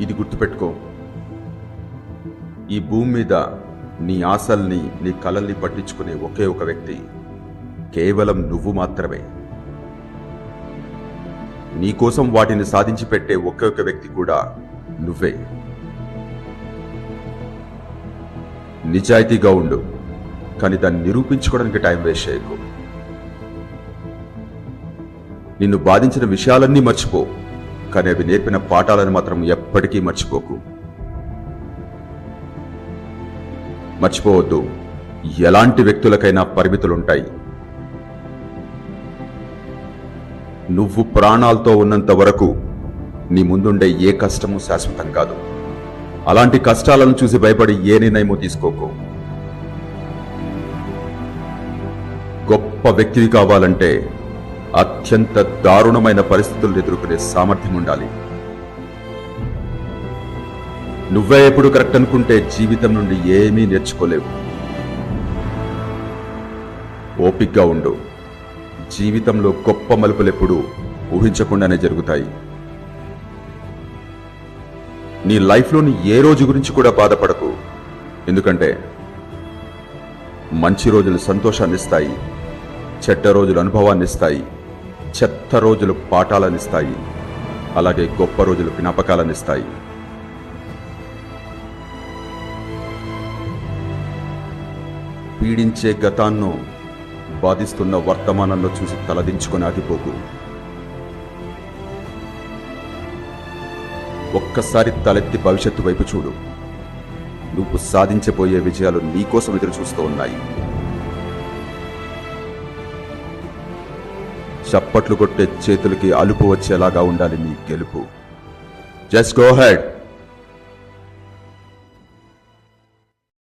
ఇది గుర్తుపెట్టుకో. ఈ భూమి మీద నీ ఆశల్ని నీ కలల్ని పట్టించుకునే ఒకే ఒక వ్యక్తి కేవలం నువ్వు మాత్రమే. నీకోసం వాటిని సాధించి పెట్టే ఒకే ఒక వ్యక్తి కూడా నువ్వే. నిజాయితీగా ఉండు కానీ దాన్ని నిరూపించుకోవడానికి టైం వేస్ట్ చేయకు. నిన్ను బాధించిన విషయాలన్నీ మర్చిపో. కానీ అవి నేర్పిన పాఠాలను మాత్రం ఎప్పటికీ మర్చిపోకు. మర్చిపోవద్దు. ఎలాంటి వ్యక్తులకైనా పరిమితులుంటాయి. నువ్వు ప్రాణాలతో ఉన్నంత వరకు నీ ముందుండే ఏ కష్టము శాశ్వతం కాదు. అలాంటి కష్టాలను చూసి భయపడి ఏ నిర్ణయమో తీసుకోకు. గొప్ప వ్యక్తివి కావాలంటే అత్యంత దారుణమైన పరిస్థితులను ఎదుర్కొనే సామర్థ్యం ఉండాలి. నువ్వే ఎప్పుడు కరెక్ట్ అనుకుంటే జీవితం నుండి ఏమీ నేర్చుకోలేవు. ఓపిగ్గా ఉండు. జీవితంలో గొప్ప మలుపులు ఎప్పుడు ఊహించకుండానే జరుగుతాయి. నీ లైఫ్లోని ఏ రోజు గురించి కూడా బాధపడకు. ఎందుకంటే మంచి రోజులు సంతోషాన్ని ఇస్తాయి చెడ్డ రోజులు అనుభవాన్ని ఇస్తాయి చెత్త రోజులు పాఠాలనిస్తాయి. అలాగే గొప్ప రోజులు జ్ఞాపకాలనిస్తాయి. పీడించే గతాన్ని బాధిస్తున్న వర్తమానంలో చూసి తలదించుకొని ఆగిపోకు. ఒక్కసారి తలెత్తి భవిష్యత్తు వైపు చూడు. నువ్వు సాధించబోయే విజయాలు నీకోసం ఎదురు చూస్తూ ఉన్నాయి. చప్పట్లు కొట్టే చేతులకి అలుపు వచ్చేలాగా ఉండాలి నీ గెలుపు. Just go head